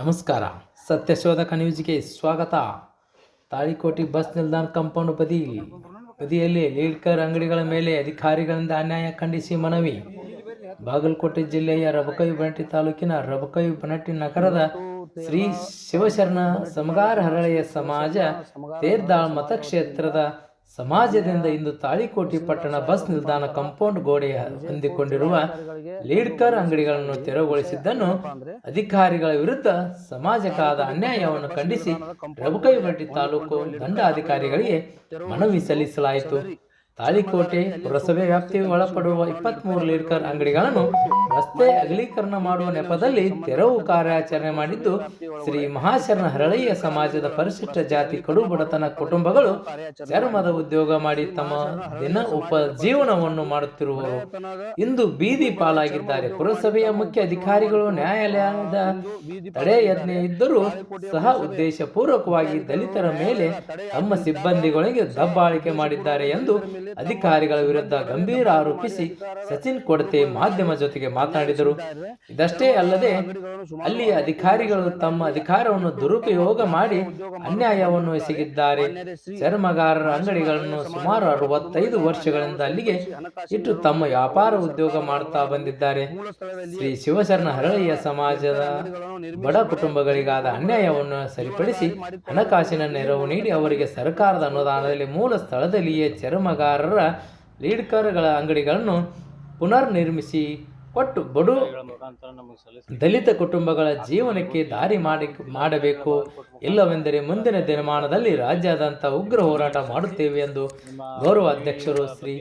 ನಮಸ್ಕಾರ. ಸತ್ಯಶೋಧಕ ನ್ಯೂಸ್ಗೆ ಸ್ವಾಗತ. ತಾಳಿಕೋಟಿ ಬಸ್ ನಿಲ್ದಾಣ ಕಾಂಪೌಂಡ್ ಬದಿ, ಬದಿಯಲ್ಲಿ ಲೀಡ್ಕರ್ ಅಂಗಡಿಗಳ ಮೇಲೆ ಅಧಿಕಾರಿಗಳಿಂದ ಅನ್ಯಾಯ ಖಂಡಿಸಿ ಮನವಿ. ಬಾಗಲಕೋಟೆ ಜಿಲ್ಲೆಯ ರಬಕವಿ ಬನಟ್ಟಿ ತಾಲೂಕಿನ ರಬಕವಿ ಬನಟ್ಟಿ ನಗರದ ಶ್ರೀ ಶಿವಶರಣ ಸಮಗಾರ ಹರಳೆಯ ಸಮಾಜ, ತೇರ್ದಾಳ್ ಮತಕ್ಷೇತ್ರದ ಸಮಾಜದಿಂದ ಇಂದು ತಾಳಿಕೋಟಿ ಪಟ್ಟಣ ಬಸ್ ನಿಲ್ದಾಣ ಕಾಂಪೌಂಡ್ ಗೋಡೆಯ ಹೊಂದಿಕೊಂಡಿರುವ ಲೀಡ್ಕರ್ ಅಂಗಡಿಗಳನ್ನು ತೆರವುಗೊಳಿಸಿದ್ದನ್ನು ಅಧಿಕಾರಿಗಳ ವಿರುದ್ಧ ಸಮಾಜಕ್ಕಾದ ಅನ್ಯಾಯವನ್ನು ಖಂಡಿಸಿ ರಬಕೈಬಟ್ಟಿ ತಾಲೂಕು ದಂಡಾಧಿಕಾರಿಗಳಿಗೆ ಮನವಿ ಸಲ್ಲಿಸಲಾಯಿತು. ತಾಳಿಕೋಟೆ ಪುರಸಭೆ ವ್ಯಾಪ್ತಿಗೆ ಒಳಪಡುವ ಇಪ್ಪತ್ಮೂರು ಲೀಡ್ಕರ್ ಅಂಗಡಿಗಳನ್ನು ರಸ್ತೆ ಅಗಲೀಕರಣ ಮಾಡುವ ನೆಪದಲ್ಲಿ ತೆರವು ಕಾರ್ಯಾಚರಣೆ ಮಾಡಿದ್ದು ಶ್ರೀ ಮಹಾಶರಣ ಹರಳಯ್ಯ ಸಮಾಜದ ಪರಿಶಿಷ್ಟ ಜಾತಿ ಕಡು ಬಡತನ ಕುಟುಂಬಗಳು ಚರ್ಮದ ಉದ್ಯೋಗ ಮಾಡಿ ತಮ್ಮ ದಿನ ಉಪಜೀವನವನ್ನು ಮಾಡುತ್ತಿರುವರು. ಇಂದು ಬೀದಿ ಪಾಲಾಗಿದ್ದಾರೆ. ಪುರಸಭೆಯ ಮುಖ್ಯ ಅಧಿಕಾರಿಗಳು, ನ್ಯಾಯಾಲಯದ ತಡೆ ಯತ್ನ ಇದ್ದರೂ ಸಹ ಉದ್ದೇಶ ಪೂರ್ವಕವಾಗಿ ದಲಿತರ ಮೇಲೆ ತಮ್ಮ ಸಿಬ್ಬಂದಿಗಳಿಗೆ ದಬ್ಬಾಳಿಕೆ ಮಾಡಿದ್ದಾರೆ ಎಂದು ಅಧಿಕಾರಿಗಳ ವಿರುದ್ಧ ಗಂಭೀರ ಆರೋಪಿಸಿ ಸಚಿನ್ ಕೊಡತೆ ಮಾಧ್ಯಮ ಜೊತೆಗೆ ಮಾತನಾಡಿದರು. ಇದಷ್ಟೇ ಅಲ್ಲದೆ ಅಲ್ಲಿಯ ಅಧಿಕಾರಿಗಳು ತಮ್ಮ ಅಧಿಕಾರವನ್ನು ದುರುಪಯೋಗ ಮಾಡಿ ಅನ್ಯಾಯವನ್ನು ಎಸಗಿದ್ದಾರೆ. ಚರ್ಮಗಾರರ ಅಂಗಡಿಗಳನ್ನು ಸುಮಾರು ಅರವತ್ತೈದು ವರ್ಷಗಳಿಂದ ಅಲ್ಲಿಗೆ ಇಟ್ಟು ತಮ್ಮ ವ್ಯಾಪಾರ ಉದ್ಯೋಗ ಮಾಡುತ್ತಾ ಬಂದಿದ್ದಾರೆ. ಶ್ರೀ ಶಿವಶರಣ ಹರಳಯ್ಯ ಸಮಾಜದ ಬಡ ಕುಟುಂಬಗಳಿಗಾದ ಅನ್ಯಾಯವನ್ನು ಸರಿಪಡಿಸಿ ಹಣಕಾಸಿನ ನೆರವು ನೀಡಿ ಅವರಿಗೆ ಸರ್ಕಾರದ ಅನುದಾನದಲ್ಲಿ ಮೂಲ ಸ್ಥಳದಲ್ಲಿಯೇ ಚರ್ಮಗಾರರ ಲೀಡ್ಕರ್ಗಳ ಅಂಗಡಿಗಳನ್ನು ಪುನರ್ ಕೊಟ್ಟು ಬಡು ದಲಿತ ಕುಟುಂಬಗಳ ಜೀವನಕ್ಕೆ ದಾರಿ ಮಾಡಿ ಮಾಡಬೇಕು. ಇಲ್ಲವೆಂದರೆ ಮುಂದಿನ ದಿನಮಾನದಲ್ಲಿ ರಾಜ್ಯಾದ್ಯಂತ ಉಗ್ರ ಹೋರಾಟ ಮಾಡುತ್ತೇವೆ ಎಂದು ಗೌರವ ಅಧ್ಯಕ್ಷರು ಶ್ರೀ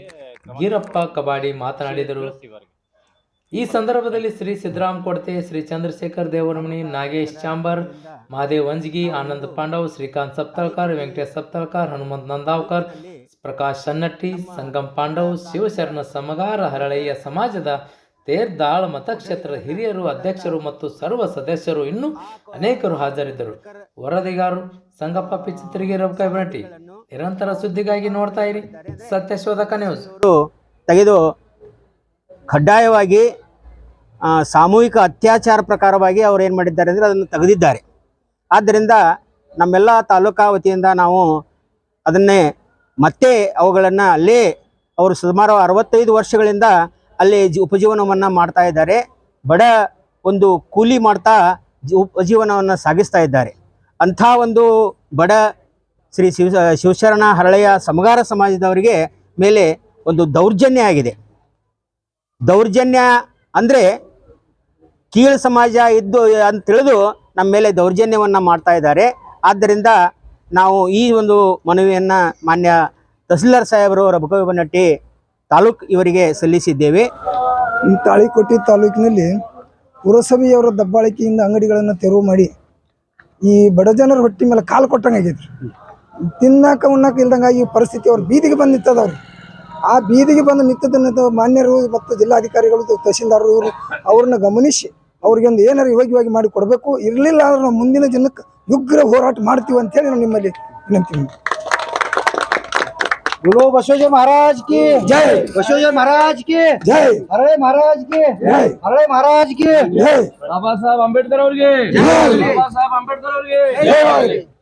ಗೀರಪ್ಪ ಕಬಾಡಿ ಮಾತನಾಡಿದರು. ಈ ಸಂದರ್ಭದಲ್ಲಿ ಶ್ರೀ ಸಿದ್ದರಾಮ್ ಕೊಡತೆ ಶ್ರೀ ಚಂದ್ರಶೇಖರ್ ದೇವರಮಣಿ ನಾಗೇಶ್ ಚಾಂಬರ್ ಮಹಾದೇವ್ ವಂಜಗಿ ಆನಂದ್ ಪಾಂಡವ್ ಶ್ರೀಕಾಂತ್ ಸಪ್ತಾಳ್ಕರ್ ವೆಂಕಟೇಶ್ ಸಪ್ತಾಳ್ಕರ್ ಹನುಮಂತ್ ನಂದಾವ್ಕರ್ ಪ್ರಕಾಶ್ ಸನ್ನಟ್ಟಿ ಸಂಗಮ್ ಪಾಂಡವ್ ಶಿವಶರಣ ಸಮಗಾರ ಹರಳಯ್ಯ ಸಮಾಜದ ತೇರ್ದಾಳ್ ಮತಕ್ಷೇತ್ರದ ಹಿರಿಯರು, ಅಧ್ಯಕ್ಷರು ಮತ್ತು ಸರ್ವ ಸದಸ್ಯರು ಇನ್ನೂ ಅನೇಕರು ಹಾಜರಿದ್ದರು. ವರದಿಗಾರರು, ಸಂಗಪ್ಪ ಪಿಚಿತ್ರಿಗೆ ರಬಕಾಯಿ ನಿರಂತರ ಸುದ್ದಿಗಾಗಿ ನೋಡ್ತಾ ಇರಿ ಸತ್ಯಶೋಧಕ ನ್ಯೂಸ್. ತೆಗೆದು ಕಡ್ಡಾಯವಾಗಿ ಸಾಮೂಹಿಕ ಅತ್ಯಾಚಾರ ಪ್ರಕಾರವಾಗಿ ಅವ್ರು ಏನು ಮಾಡಿದ್ದಾರೆ ಅಂದ್ರೆ ಅದನ್ನು ತೆಗೆದಿದ್ದಾರೆ. ಆದ್ದರಿಂದ ನಮ್ಮೆಲ್ಲ ತಾಲೂಕಾ ವತಿಯಿಂದ ನಾವು ಅದನ್ನೇ ಮತ್ತೆ ಅವುಗಳನ್ನು ಅಲ್ಲೇ ಅವರು ಸುಮಾರು ಅರವತ್ತೈದು ವರ್ಷಗಳಿಂದ ಅಲ್ಲಿ ಉಪಜೀವನವನ್ನ ಮಾಡ್ತಾ ಇದ್ದಾರೆ. ಬಡ ಒಂದು ಕೂಲಿ ಮಾಡ್ತಾ ಉಪಜೀವನವನ್ನು ಸಾಗಿಸ್ತಾ ಇದ್ದಾರೆ. ಅಂಥ ಒಂದು ಬಡ ಶ್ರೀ ಶಿವ, ಶಿವಶರಣ ಹರಳೆಯ ಸಮಗಾರ ಸಮಾಜದವರಿಗೆ ಮೇಲೆ ಒಂದು ದೌರ್ಜನ್ಯ ಆಗಿದೆ. ದೌರ್ಜನ್ಯ ಅಂದರೆ ಕೀಳು ಸಮಾಜ ಇದ್ದು ಅಂತ ತಿಳಿದು ನಮ್ಮ ಮೇಲೆ ದೌರ್ಜನ್ಯವನ್ನು ಮಾಡ್ತಾ ಇದ್ದಾರೆ. ಆದ್ದರಿಂದ ನಾವು ಈ ಒಂದು ಮನವಿಯನ್ನು ಮಾನ್ಯ ತಹಸೀಲ್ದಾರ್ ಸಾಹೇಬರು ರಬಕವಿ ಬನ್ನಟ್ಟಿ ತಾಲೂಕ್ ಇವರಿಗೆ ಸಲ್ಲಿಸಿದ್ದೇವೆ. ಈ ತಾಳಿಕೋಟೆ ತಾಲೂಕಿನಲ್ಲಿ ಪುರಸಭೆಯವರ ದಬ್ಬಾಳಿಕೆಯಿಂದ ಅಂಗಡಿಗಳನ್ನು ತೆರವು ಮಾಡಿ ಈ ಬಡ ಜನರ ಹೊಟ್ಟಿ ಮೇಲೆ ಕಾಲು ಕೊಟ್ಟಂಗೆ ಆಗೈತ್ರಿ ತಿನ್ನಾಕ ಉಣ್ಣಾಕ ಇಲ್ದಂಗೆ ಈ ಪರಿಸ್ಥಿತಿ ಅವ್ರು ಬೀದಿಗೆ ಬಂದು ನಿಂತದವ್ರು. ಆ ಬೀದಿಗೆ ಬಂದು ನಿಂತದನ್ನ ಮಾನ್ಯರು ಮತ್ತು ಜಿಲ್ಲಾಧಿಕಾರಿಗಳು ತಹಶೀಲ್ದಾರರು ಇವರು ಅವ್ರನ್ನ ಗಮನಿಸಿ ಅವ್ರಿಗೆ ಒಂದು ಏನಾರು ಯೋಗ್ಯವಾಗಿ ಮಾಡಿ ಕೊಡಬೇಕು. ಇರಲಿಲ್ಲ ಅಂದ್ರೆ ನಾವು ಮುಂದಿನ ದಿನಕ್ಕೆ ಉಗ್ರ ಹೋರಾಟ ಮಾಡ್ತೀವಿ ಅಂತೇಳಿ ನಾವು ನಿಮ್ಮಲ್ಲಿ ವಿನಂತಿ. बोलो बसोजय महाराज के। जय। बसोजय महाराज के। जय। हरे महाराज के। जय। हरे महाराज के। जय। बाबा साहब अंबेडकर और बाबा साहब अंबेडकर और